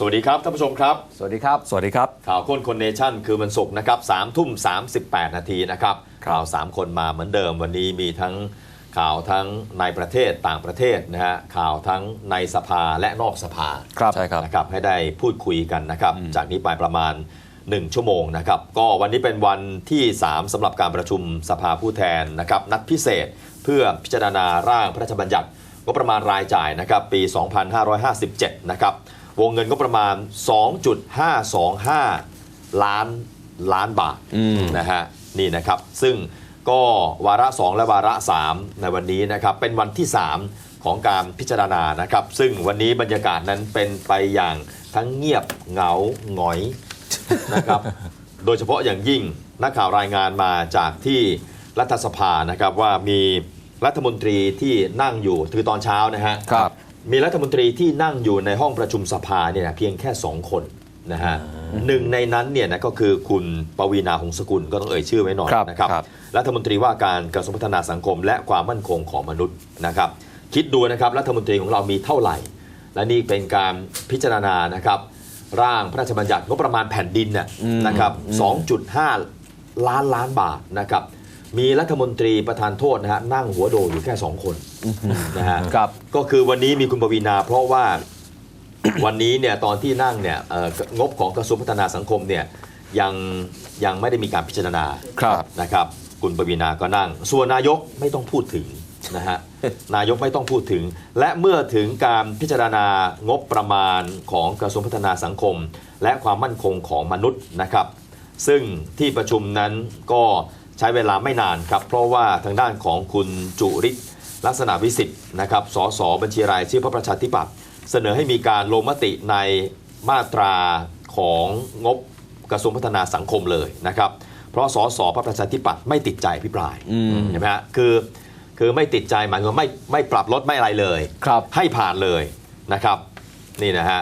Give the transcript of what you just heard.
สวัสดีครับท่านผู้ชมครับ สวัสดีครับ สวัสดีครับข่าวค้นคนเนชั่นคือวันศุกร์นะครับสามทุ่มสามสิบแปดนาทีนะครับครับข่าว3คนมาเหมือนเดิมวันนี้มีทั้งข่าวทั้งในประเทศต่างประเทศนะฮะข่าวทั้งในสภาและนอกสภาครับใช่ครับนะครับให้ได้พูดคุยกันนะครับ จากนี้ไปประมาณ 1 ชั่วโมงนะครับก็วันนี้เป็นวันที่ 3สำหรับการประชุมสภาผู้แทนนะครับนัดพิเศษเพื่อพิจารณาร่างพระราชบัญญัติงบประมาณรายจ่ายนะครับปี 2557 นะครับ วงเงินก็ประมาณ 2.525 ล้านล้านบาทอืมนะฮะนี่นะครับ ซึ่งก็วาระ 2 และวาระ 3 ในวันนี้นะครับ เป็นวันที่ 3 ของการพิจารณานะครับ ซึ่งวันนี้บรรยากาศนั้นเป็นไปอย่างทั้งเงียบเหงาหงอยนะครับ โดยเฉพาะอย่างยิ่งนักข่าวรายงานมาจากที่รัฐสภานะครับว่ามีรัฐมนตรีที่นั่งอยู่คือตอนเช้านะฮะครับ มีรัฐมนตรีที่นั่งอยู่ในห้องประชุมสภาเนี่ยนะเพียงแค่2คนนะฮะหนึ่งในนั้นเนี่ยนะก็คือคุณปวีณาหงสกุลก็ต้องเอ่ยชื่อไว้หน่อยครับนะครับครับรัฐมนตรีว่าการกระทรวงพัฒนาสังคม และความมั่นคงของมนุษย์นะครับคิดดูนะครับรัฐมนตรีของเรามีเท่าไหร่ และนี่เป็นการพิจารณานะครับร่างพระราชบัญญัติงบประมาณแผ่นดินน่ะนะครับ2.5 ล้านล้านบาทนะครับ มีรัฐมนตรีประธานโทษนะฮะนั่งหัวโดอยู่แค่2คนนะฮะครับก็คือวันนี้มีคุณปวีนา เพราะว่าวันนี้เนี่ยตอนที่นั่งเนี่ยเอ่องบของกระทรวงพัฒนาสังคมเนี่ยยังยังไม่ได้มีการพิจารณาครับนะครับ คุณปวีนาก็นั่ง ส่วนนายกไม่ต้องพูดถึงนะฮะนายกไม่ต้องพูดถึง และเมื่อถึงการพิจารณางบประมาณของกระทรวงพัฒนาสังคม และความมั่นคงของมนุษย์นะครับ ซึ่งที่ประชุมนั้นก็ ใช้เวลาไม่นานครับ เพราะว่าทางด้านของคุณจุริศลักษณะวิสิทธิ์นะครับสสบัญชีรายชื่อพระประชาธิปัตย์เสนอให้มีการลงมติในมาตราของงบกระทรวงพัฒนาสังคมเลยนะครับ เพราะสสพระประชาธิปัตย์ไม่ติดใจพิปรายอืมเห็นไหมฮะคือคือไม่ติดใจหมายความว่าไม่ไม่ปรับลดไม่อะไรเลยครับให้ผ่านเลยนะครับ นี่นะฮะ